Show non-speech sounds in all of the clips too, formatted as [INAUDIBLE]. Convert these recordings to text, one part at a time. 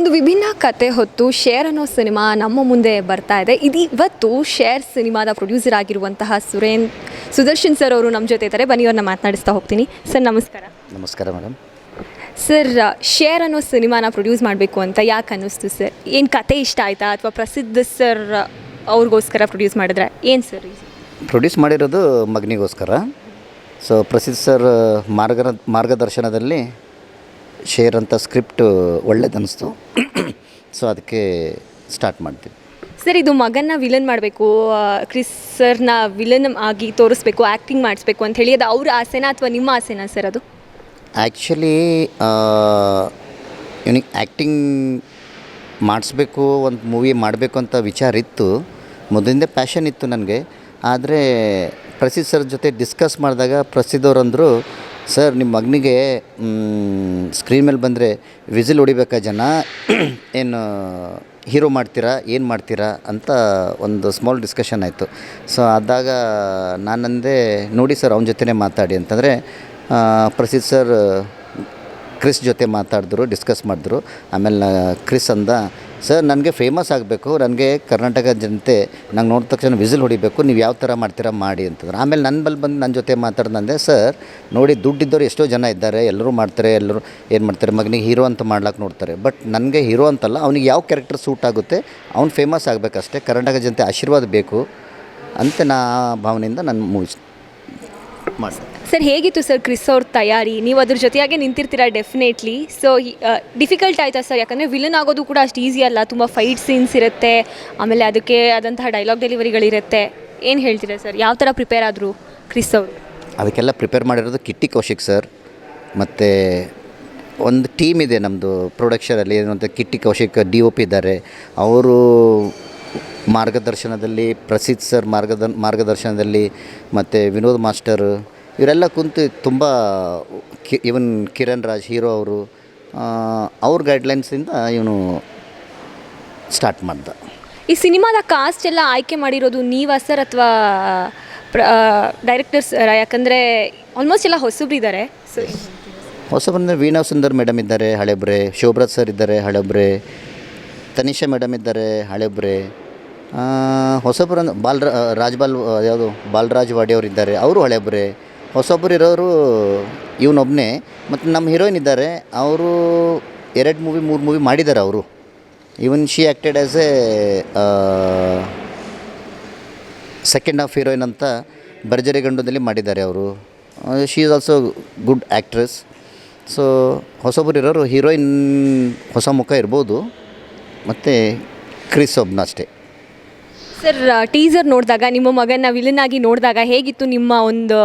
ಒಂದು ವಿಭಿನ್ನ ಕತೆ ಹೊತ್ತು ಶೇರ್ ಅನ್ನೋ ಸಿನಿಮಾ ನಮ್ಮ ಮುಂದೆ ಬರ್ತಾ ಇದೆ. ಇದು ಇವತ್ತು ಶೇರ್ ಸಿನಿಮಾದ ಪ್ರೊಡ್ಯೂಸರ್ ಆಗಿರುವಂತಹ ಸುರೇನ್ ಸುದರ್ಶನ್ ಸರ್ ಅವರು ನಮ್ಮ ಜೊತೆ ಇದ್ದಾರೆ. ಬನ್ನಿ ಅವ್ರನ್ನ ಮಾತನಾಡಿಸ್ತಾ ಹೋಗ್ತೀನಿ. ಸರ್ ನಮಸ್ಕಾರ. ನಮಸ್ಕಾರ ಮೇಡಮ್ ಸರ್ ಶೇರ್ ಅನ್ನೋ ಸಿನಿಮಾನ ಪ್ರೊಡ್ಯೂಸ್ ಮಾಡಬೇಕು ಅಂತ ಯಾಕೆ ಅನ್ನಿಸ್ತು ಸರ್ ಏನು ಕತೆ ಇಷ್ಟ ಆಯ್ತಾ? ಅಥವಾ ಪ್ರಸಿದ್ಧ ಸರ್ ಅವ್ರಿಗೋಸ್ಕರ ಪ್ರೊಡ್ಯೂಸ್ ಮಾಡಿದ್ರೆ? ಏನು ಸರ್ ಪ್ರೊಡ್ಯೂಸ್ ಮಾಡಿರೋದು ಮಗನಿಗೋಸ್ಕರ. ಸೊ ಪ್ರಸಿದ್ಧ ಸರ್ ಮಾರ್ಗ ಮಾರ್ಗದರ್ಶನದಲ್ಲಿ ಶೇರ್ ಅಂತ ಸ್ಕ್ರಿಪ್ಟ್ ಒಳ್ಳೇದನ್ನಿಸ್ತು. ಸೊ ಅದಕ್ಕೆ ಸ್ಟಾರ್ಟ್ ಮಾಡ್ತೀವಿ. ಸರ್ ಇದು ಮಗನ್ನ ವಿಲನ್ ಮಾಡಬೇಕು ಕ್ರಿಸ್ ಸರ್ನ ವಿಲನ್ ಆಗಿ ತೋರಿಸ್ಬೇಕು ಆ್ಯಕ್ಟಿಂಗ್ ಮಾಡಿಸ್ಬೇಕು ಅಂತ ಹೇಳಿ ಅದು ಅವ್ರ ಆಸೆನಾ ಅಥವಾ ನಿಮ್ಮ ಆಸೆನಾ ಸರ್ ಅದು? ಆ್ಯಕ್ಚುಲಿ ಇವನಿಗೆ ಆ್ಯಕ್ಟಿಂಗ್ ಮಾಡಿಸ್ಬೇಕು ಒಂದು ಮೂವಿ ಮಾಡಬೇಕು ಅಂತ ವಿಚಾರ ಇತ್ತು. ಮೊದಲಿಂದ ಪ್ಯಾಷನ್ ಇತ್ತು ನನಗೆ. ಆದರೆ ಪ್ರಸಿದ್ಧ ಸರ್ ಜೊತೆ ಡಿಸ್ಕಸ್ ಮಾಡಿದಾಗ ಪ್ರಸಿದ್ಧವ್ರು ಅವರಂದರು ಸರ್, ನಿಮ್ಮ ಮಗನಿಗೆ ಸ್ಕ್ರೀನ್ ಮೇಲೆ ಬಂದರೆ ವಿಸಿಲ್ ಹೊಡಿಬೇಕಾ ಜನ? [CLEARS THROAT] ಏನು, ಹೀರೋ ಮಾಡ್ತೀರಾ, ಏನು ಮಾಡ್ತೀರಾ ಅಂತ ಒಂದು ಸ್ಮಾಲ್ ಡಿಸ್ಕಷನ್ ಆಯಿತು. ಸೊ ಆದಾಗ ನಾನಂದೆ ನೋಡಿ ಸರ್, ಅವನ ಜೊತೆನೇ ಮಾತಾಡಿ ಅಂತಂದರೆ ಪ್ರಸಿದ್ಧ ಸರ್, ಕ್ರಿಸ್ ಜೊತೆ ಮಾತಾಡಿದ್ರು ಡಿಸ್ಕಸ್ ಮಾಡಿದ್ರು. ಆಮೇಲೆ ಕ್ರಿಸ್ ಅಂದ ಸರ್, ನನಗೆ ಫೇಮಸ್ ಆಗಬೇಕು, ನನಗೆ ಕರ್ನಾಟಕ ಜನತೆ ನಂಗೆ ನೋಡಿದ ತಕ್ಷಣ ವಿಸಿಲ್ ಹೊಡಿಬೇಕು, ನೀವು ಯಾವ ಥರ ಮಾಡ್ತೀರಾ ಮಾಡಿ ಅಂತಂದ್ರೆ. ಆಮೇಲೆ ನನ್ನ ಬಲ್ಲಿ ಬಂದು ನನ್ನ ಜೊತೆ ಮಾತಾಡ್ದಂದೆ ಸರ್, ನೋಡಿ ದುಡ್ಡಿದ್ದವ್ರು ಎಷ್ಟೋ ಜನ ಇದ್ದಾರೆ, ಎಲ್ಲರೂ ಮಾಡ್ತಾರೆ, ಎಲ್ಲರೂ ಏನು ಮಾಡ್ತಾರೆ, ಮಗನಿಗೆ ಹೀರೋ ಅಂತ ಮಾಡ್ಲಾಕ್ಕೆ ನೋಡ್ತಾರೆ. ಬಟ್ ನನಗೆ ಹೀರೋ ಅಂತಲ್ಲ, ಅವ್ನಿಗೆ ಯಾವ ಕ್ಯಾರೆಕ್ಟರ್ ಸೂಟ್ ಆಗುತ್ತೆ, ಅವ್ನು ಫೇಮಸ್ ಆಗಬೇಕಷ್ಟೇ, ಕರ್ನಾಟಕ ಜನತೆ ಆಶೀರ್ವಾದ ಬೇಕು ಅಂತ ನಾ ಭಾವನೆಯಿಂದ ನನ್ನ ಮೂವಿ ಮಾಡಿದೆ ಸರ್ ಹೇಗಿತ್ತು ಸರ್ ಕ್ರಿಸ್ ಅವ್ರ ತಯಾರಿ? ನೀವು ಅದ್ರ ಜೊತೆಯಾಗೆ ನಿಂತಿರ್ತೀರಾ ಡೆಫಿನೆಟ್ಲಿ ಸೊ ಡಿಫಿಕಲ್ಟ್ ಆಯ್ತಾ ಸರ್? ಯಾಕಂದರೆ ವಿಲನ್ ಆಗೋದು ಕೂಡ ಅಷ್ಟು ಈಸಿ ಅಲ್ಲ. ತುಂಬ ಫೈಟ್ ಸೀನ್ಸ್ ಇರುತ್ತೆ. ಆಮೇಲೆ ಅದಕ್ಕೆ ಆದಂತಹ ಡೈಲಾಗ್ ಡೆಲಿವರಿಗಳಿರುತ್ತೆ ಏನು ಹೇಳ್ತೀರಾ ಸರ್? ಯಾವ ಥರ ಪ್ರಿಪೇರ್ ಆದರು ಕ್ರಿಸ್ ಅವರು? ಅದಕ್ಕೆಲ್ಲ ಪ್ರಿಪೇರ್ ಮಾಡಿರೋದು ಕಿಟ್ಟಿ ಕೌಶಿಕ್ ಸರ್. ಮತ್ತು ಒಂದು ಟೀಮ್ ಇದೆ ನಮ್ಮದು ಪ್ರೊಡಕ್ಷನಲ್ಲಿ ಏನು ಅಂತ Kitty Kaushik D O P ಇದ್ದಾರೆ. ಅವರು ಮಾರ್ಗದರ್ಶನದಲ್ಲಿ ಪ್ರಸಿದ್ಧ ಸರ್ ಮಾರ್ಗದ ಮಾರ್ಗದರ್ಶನದಲ್ಲಿ ಮತ್ತು ವಿನೋದ್ ಮಾಸ್ಟರ್ ಇವರೆಲ್ಲ ಕುಂತು ತುಂಬ ಕಿ ಇವನ್ ಕಿರಣ್ ರಾಜ್ ಹೀರೋ ಅವರು ಅವ್ರ ಗೈಡ್ಲೈನ್ಸಿಂದ ಇವನು ಸ್ಟಾರ್ಟ್ ಮಾಡ್ದ. ಈ ಸಿನಿಮಾದ ಕಾಸ್ಟ್ ಎಲ್ಲ ಆಯ್ಕೆ ಮಾಡಿರೋದು ನೀವಾ ಸರ್ ಅಥವಾ ಡೈರೆಕ್ಟರ್ ಸರ್ ಯಾಕಂದರೆ ಆಲ್ಮೋಸ್ಟ್ ಎಲ್ಲ ಹೊಸಬ್ರಿದ್ದಾರೆ ಇದ್ದಾರೆ ಹೊಸ ಬಂದರೆ ವೀಣಾ ಸುಂದರ್ ಮೇಡಮ್ ಇದ್ದಾರೆ ಹಳೆಬ್ರೆ. ಶೋಭ್ರತ್ ಸರ್ ಇದ್ದಾರೆ ಹಳೆಬ್ರೆ. ತನಿಷಾ ಮೇಡಮ್ ಇದ್ದಾರೆ ಹಳೆಬ್ರೆ. ಹೊಸಬ್ರು ಅಂದ್ರೆ ಬಾಲ್ ರಾಜ್ಬಾಲ್ ಯಾವುದು, ಬಾಲರಾಜ್ ವಾಡಿಯವ್ರು ಇದ್ದಾರೆ ಅವರು ಹಳೆಯೊಬ್ಬರೇ ಹೊಸೊಬ್ಬರು ಇರೋರು ಇವನೊಬ್ಬನೇ ಮತ್ತು ನಮ್ಮ ಹೀರೋಯಿನ್ ಇದ್ದಾರೆ, ಅವರು ಎರಡು ಮೂವಿ ಮೂರು ಮೂವಿ ಮಾಡಿದ್ದಾರೆ ಅವರು. Even she acted as a second of heroine ಅಂತ ಭರ್ಜರಿ ಗಂಡದಲ್ಲಿ ಮಾಡಿದ್ದಾರೆ ಅವರು. She is also good actress so ಹೊಸೊಬ್ಬರು ಇರೋರು ಹೀರೋಯಿನ್ ಹೊಸ ಮುಖ ಇರ್ಬೋದು, ಮತ್ತು ಕ್ರಿಸ್ ಒಬ್ನ ಅಷ್ಟೇ. ಸರ್ ಟೀಸರ್ ನೋಡಿದಾಗ, ನಿಮ್ಮ ಮಗನ ವಿಲನ್ ನೋಡಿದಾಗ ಹೇಗಿತ್ತು ನಿಮ್ಮ ಒಂದು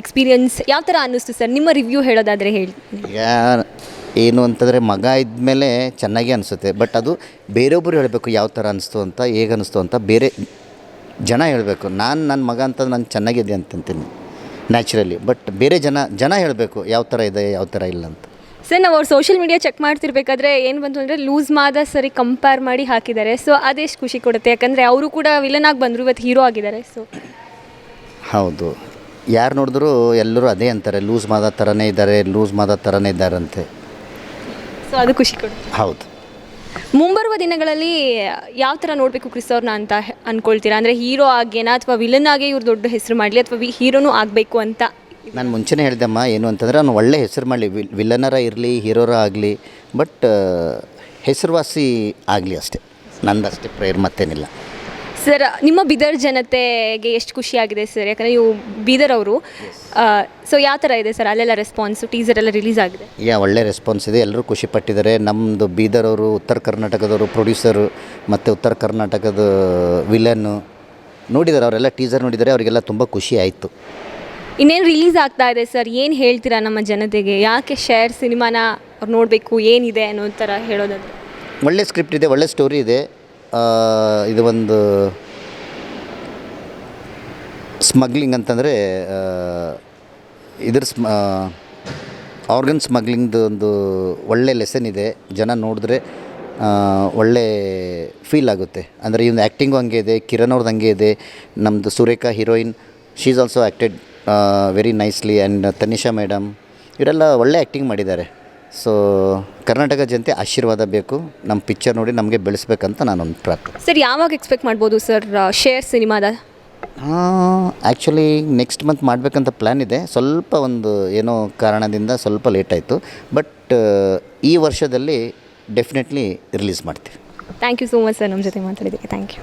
ಎಕ್ಸ್ಪೀರಿಯನ್ಸ್ ಯಾವ ಥರ ಅನ್ನಿಸ್ತು ಸರ್? ನಿಮ್ಮ ರಿವ್ಯೂ ಹೇಳೋದಾದರೆ ಹೇಳಿ. ಏನು ಅಂತಂದರೆ, ಮಗ ಇದ್ಮೇಲೆ ಚೆನ್ನಾಗಿ ಅನಿಸುತ್ತೆ. ಬಟ್ ಅದು ಬೇರೊಬ್ಬರು ಹೇಳಬೇಕು ಯಾವ ಥರ ಅನಿಸ್ತು ಅಂತ, ಹೇಗೆ ಅನಿಸ್ತು ಅಂತ, ಬೇರೆ ಜನ ಹೇಳಬೇಕು. ನಾನು ನನ್ನ ಮಗ ಅಂತ ನಾನು ಚೆನ್ನಾಗಿದೆ ಅಂತಂತೀನಿ ನ್ಯಾಚುರಲಿ ಬಟ್ ಬೇರೆ ಜನ ಜನ ಹೇಳಬೇಕು, ಯಾವ ಥರ ಇದೆ, ಯಾವ ಥರ ಇಲ್ಲ ಅಂತ. ಸರ್ ನಾವು ಅವ್ರು ಸೋಷಿಯಲ್ ಮೀಡಿಯಾ ಚೆಕ್ ಮಾಡ್ತಿರ್ಬೇಕಾದ್ರೆ ಏನು ಬಂತು ಅಂದರೆ ಲೂಸ್ ಮಾದ ಸರಿ ಕಂಪೇರ್ ಮಾಡಿ ಹಾಕಿದ್ದಾರೆ. ಸೊ ಅದೆಷ್ಟು ಖುಷಿ ಕೊಡುತ್ತೆ? ಯಾಕಂದರೆ ಅವರು ಕೂಡ ವಿಲನ್ ಆಗಿ ಬಂದರು ಇವತ್ತು ಹೀರೋ ಆಗಿದ್ದಾರೆ. ಸೊ ಹೌದು. ಯಾರು ನೋಡಿದ್ರು ಎಲ್ಲರೂ ಅದೇ ಅಂತಾರೆ ಲೂಸ್ ಮಾದ ಥರನೇ ಇದ್ದಾರೆ ಲೂಸ್ ಮಾದ ಥರನೇ ಇದ್ದಾರಂತೆ ಸೊ ಅದು ಖುಷಿ ಕೊಡುತ್ತೆ. ಹೌದು. ಮುಂಬರುವ ದಿನಗಳಲ್ಲಿ ಯಾವ ಥರ ನೋಡಬೇಕು ಕ್ರಿಸ್ ಅವ್ರನ್ನ ಅಂತ ಅಂದ್ಕೊಳ್ತೀರಾ ಅನ್ಕೊಳ್ತೀರಾ? ಅಂದರೆ ಹೀರೋ ಆಗೇನಾ ಅಥವಾ ವಿಲನ್ ಆಗೇ ಇವ್ರು ದೊಡ್ಡ ಹೆಸರು ಮಾಡಲಿ ಅಥವಾ ಹೀರೋನೂ ಆಗಬೇಕು ಅಂತ? ನಾನು ಮುಂಚೆನೇ ಹೇಳ್ದಮ್ಮ ಏನು ಅಂತಂದ್ರೆ ಅವ್ನು ಒಳ್ಳೆ ಹೆಸರು ಮಾಡಲಿ. ವಿಲ್ ವಿಲನರ ಇರಲಿ ಹೀರೋರ ಆಗಲಿ ಬಟ್ ಹೆಸರುವಾಸಿ ಆಗಲಿ ಅಷ್ಟೇ. ನಂದಷ್ಟೇ ಪ್ರೇಯರ್ ಮತ್ತೇನಿಲ್ಲ. ಸರ್ ನಿಮ್ಮ ಬೀದರ್ ಜನತೆಗೆ ಎಷ್ಟು ಖುಷಿಯಾಗಿದೆ ಸರ್? ಯಾಕಂದರೆ ನೀವು ಬೀದರ್ ಅವರು. ಸೊ ಯಾವ ಥರ ಇದೆ ಸರ್? ಅಲ್ಲೆಲ್ಲ ರೆಸ್ಪಾನ್ಸು ಟೀಸರ್ ಎಲ್ಲ ರಿಲೀಸ್ ಆಗಿದೆ? ಯಾ ಒಳ್ಳೆ ರೆಸ್ಪಾನ್ಸ್ ಇದೆ. ಎಲ್ಲರೂ ಖುಷಿ ಪಟ್ಟಿದ್ದಾರೆ. ನಮ್ಮದು ಬೀದರ್ ಅವರು ಉತ್ತರ ಕರ್ನಾಟಕದವರು ಪ್ರೊಡ್ಯೂಸರು ಮತ್ತು ಉತ್ತರ ಕರ್ನಾಟಕದ ವಿಲನ್ನು ನೋಡಿದ್ದಾರೆ ಅವರೆಲ್ಲ ಟೀಸರ್ ನೋಡಿದರೆ ಅವರಿಗೆಲ್ಲ ತುಂಬ ಖುಷಿ ಆಯಿತು. ಇನ್ನೇನು ರಿಲೀಸ್ ಆಗ್ತಾ ಇದೆ ಸರ್ ಏನು ಹೇಳ್ತೀರಾ ನಮ್ಮ ಜನತೆಗೆ? ಯಾಕೆ ಶೇರ್ ಸಿನಿಮಾನ ಅವ್ರು ನೋಡಬೇಕು, ಏನಿದೆ ಅನ್ನೋ ಥರ ಹೇಳೋದಾದ್ರೆ? ಒಳ್ಳೆ ಸ್ಕ್ರಿಪ್ಟ್ ಇದೆ, ಒಳ್ಳೆ ಸ್ಟೋರಿ ಇದೆ. ಇದು ಒಂದು ಸ್ಮಗ್ಲಿಂಗ್ ಅಂತಂದರೆ ಇದ್ರ ಸ್ಮ ಆರ್ಗನ್ ಸ್ಮಗ್ಲಿಂಗ್ದು ಒಂದು ಒಳ್ಳೆ ಲೆಸನ್ ಇದೆ. ಜನ ನೋಡಿದ್ರೆ ಒಳ್ಳೆ ಫೀಲ್ ಆಗುತ್ತೆ. ಅಂದರೆ ಇವನು ಆ್ಯಕ್ಟಿಂಗು ಹಂಗೆ ಇದೆ ಕಿರಣ್ ಅವ್ರದ್ದು ಹಂಗೆ ಇದೆ. ನಮ್ಮದು Surekha heroine she is also acted very nicely and Tanisha madam ಇವರೆಲ್ಲ ಒಳ್ಳೆ ಆ್ಯಕ್ಟಿಂಗ್ ಮಾಡಿದ್ದಾರೆ. ಸೊ ಕರ್ನಾಟಕ ಜನತೆ ಆಶೀರ್ವಾದ ಬೇಕು. ನಮ್ಮ ಪಿಕ್ಚರ್ ನೋಡಿ ನಮಗೆ ಬೆಳೆಸ್ಬೇಕಂತ ನಾನೊಂದು ಪ್ರಾರ್ಥನೆ. ಸರ್ ಯಾವಾಗ ಎಕ್ಸ್ಪೆಕ್ಟ್ ಮಾಡ್ಬೋದು ಸರ್ ಶೇರ್ ಸಿನಿಮಾದ? ಆ್ಯಕ್ಚುಲಿ ನೆಕ್ಸ್ಟ್ ಮಂತ್ ಮಾಡಬೇಕಂತ ಪ್ಲ್ಯಾನ್ ಇದೆ. ಸ್ವಲ್ಪ ಒಂದು ಏನೋ ಕಾರಣದಿಂದ ಸ್ವಲ್ಪ ಲೇಟ್ ಆಯಿತು. ಬಟ್ ಈ ವರ್ಷದಲ್ಲಿ ಡೆಫಿನೆಟ್ಲಿ ರಿಲೀಸ್ ಮಾಡ್ತೀವಿ. Thank you so much sir ನಮ್ಮ ಜೊತೆ ಮಾತಾಡಿದ್ದಕ್ಕೆ. Thank you